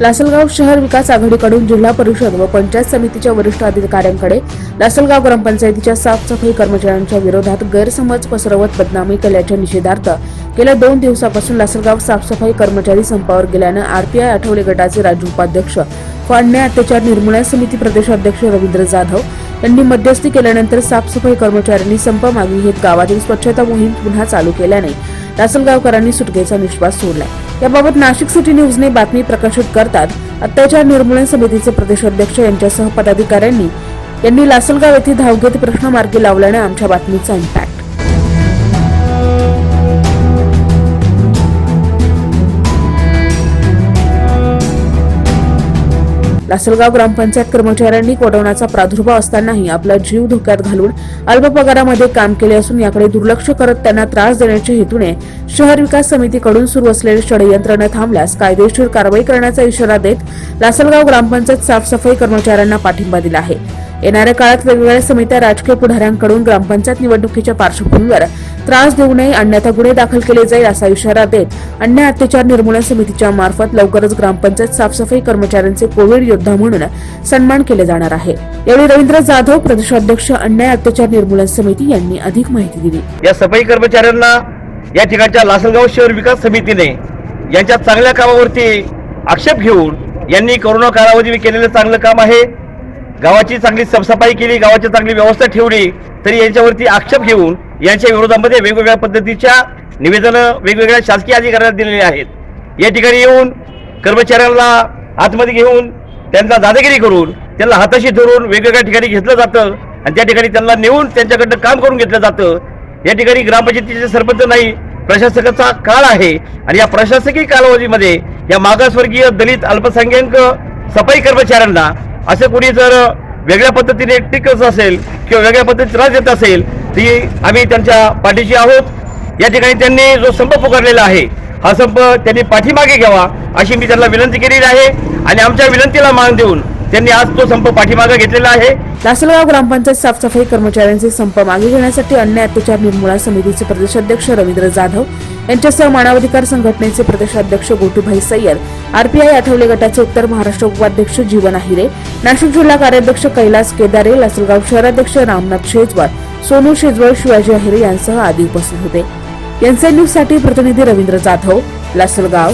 लासलगाव शहर विकास आघाडीकडून जिल्हा परिषद व पंचायत समितीच्या वरिष्ठ अधिकाऱ्यांकडे लासलगाव ग्रामपंचायतीच्या साफसफाई कर्मचाऱ्यांच्या विरोधात गैरसमज पसरवत बदनामी केल्याच्या निषेधार्थ गेल्या दोन दिवसापासून लासलगाव साफसफाई कर्मचारी संपावर गेल्यानं आरपीआय आठवले गटाचे राज्य उपाध्यक्ष व अत्याचार निर्मूलन समिती प्रदेशाध्यक्ष रवींद्र जाधव यांनी मध्यस्थी केल्यानंतर साफसफाई कर्मचाऱ्यांनी संप मागे घेत गावातील स्वच्छता मोहीम पुन्हा चालू केल्याने लासलगावकरांनी सुटकेचा निश्वास सोडला याबाबत नाशिक सिटी न्यूजने बातमी प्रकाशित करतात अत्याचार निर्मूलन समितीचे प्रदेशाध्यक्ष यांच्यासह पदाधिकाऱ्यांनी यांनी लासलगाव येथे धाव घेत प्रश्न मार्गी लावल्याने आमच्या बातमीचा अंत लासलगाव ग्रामपंचायत कर्मचाऱ्यांनी कोरोनाचा प्रादुर्भाव असतानाही आपला जीव धोक्यात घालून अल्प पगारामध्ये काम केले असून याकडे दुर्लक्ष करत त्यांना त्रास देण्याच्या हेतूने शहर विकास समितीकडून सुरू असलेले षडयंत्र न थांबल्यास कायदेशीर कारवाई करण्याचा इशारा देत लासलगाव ग्रामपंचायत साफसफाई कर्मचाऱ्यांना पाठिंबा दिला आहे. येणाऱ्या काळात वेगवेगळ्या समित्या राजकीय पुढाऱ्यांकडून ग्रामपंचायत निवडणुकीच्या पार्श्वभूमीवर त्रास देऊ नये अन्यथा गुन्हे दाखल केले जाईल असा इशारा देत अन्याय अत्याचार निर्मूलन समितीच्या मार्फत लवकरच ग्रामपंचायत साफसफाई कर्मचाऱ्यांचे कोविड योद्धा म्हणून सन्मान केले जाणार आहे. यावेळी रवींद्र जाधव प्रदेशाध्यक्ष अन्याय अत्याचार निर्मूलन समिती यांनी अधिक माहिती दिली. या सफाई कर्मचाऱ्यांना या ठिकाणच्या लासलगाव शहर विकास समितीने यांच्या चांगल्या कामावरती आक्षेप घेऊन यांनी कोरोना कालावधी केलेलं चांगलं काम आहे. गावाची चांगली साफसफाई केली गावाची चांगली व्यवस्था ठेवली तरी यांच्यावरती आक्षेप घेऊन यांच्या विरोधामध्ये वेगवेगळ्या पद्धतीच्या निवेदनं वेगवेगळ्या शासकीय अधिकाऱ्यांना दिलेली आहेत. या ठिकाणी येऊन कर्मचाऱ्यांना आतमध्ये घेऊन त्यांना दादागिरी करून त्यांना हाताशी धरून वेगवेगळ्या ठिकाणी घेतलं जातं आणि त्या ठिकाणी त्यांना नेऊन त्यांच्याकडनं काम करून घेतलं जातं. या ठिकाणी ग्रामपंचायतीचे सरपंच नाही प्रशासकाचा काळ आहे आणि या प्रशासकीय कालावधीमध्ये या मागासवर्गीय दलित अल्पसंख्याक सफाई कर्मचाऱ्यांना असं कोणी जर वेगळ्या पद्धतीने टिकत असेल किंवा वेगळ्या पद्धतीने त्रास देत असेल ती आम्ही त्यांच्या पाठीशी आहोत. या ठिकाणी त्यांनी जो संप पुकारलेला आहे हा संप त्यांनी पाठीमागे घ्यावा अशी मी त्यांना विनंती केलेली आहे आणि आमच्या विनंतीला मान देऊन त्यांनी आज तो संप पाठीमागे घेतलेला आहे. लासलगाव ग्रामपंचायत साफसफाई कर्मचाऱ्यांचे संप मागे घेण्यासाठी अन्याय अत्याचार निर्मूलन समितीचे प्रदेशाध्यक्ष रवींद्र जाधव यांच्यासह मानवाधिकार संघटनेचे प्रदेशाध्यक्ष गोटूभाई सय्यद आरपीआय आठवले गटाचे उत्तर महाराष्ट्र उपाध्यक्ष जीवन आहिरे नाशिक जिल्हा कार्याध्यक्ष कैलास केदारे लासलगाव शहराध्यक्ष रामनाथ शेजवळ सोनू शेजवळ शिवाजी आहिरे यांसह आदी उपस्थित होते. एनसीएन न्यूजसाठी प्रतिनिधी रवींद्र जाधव लासलगाव.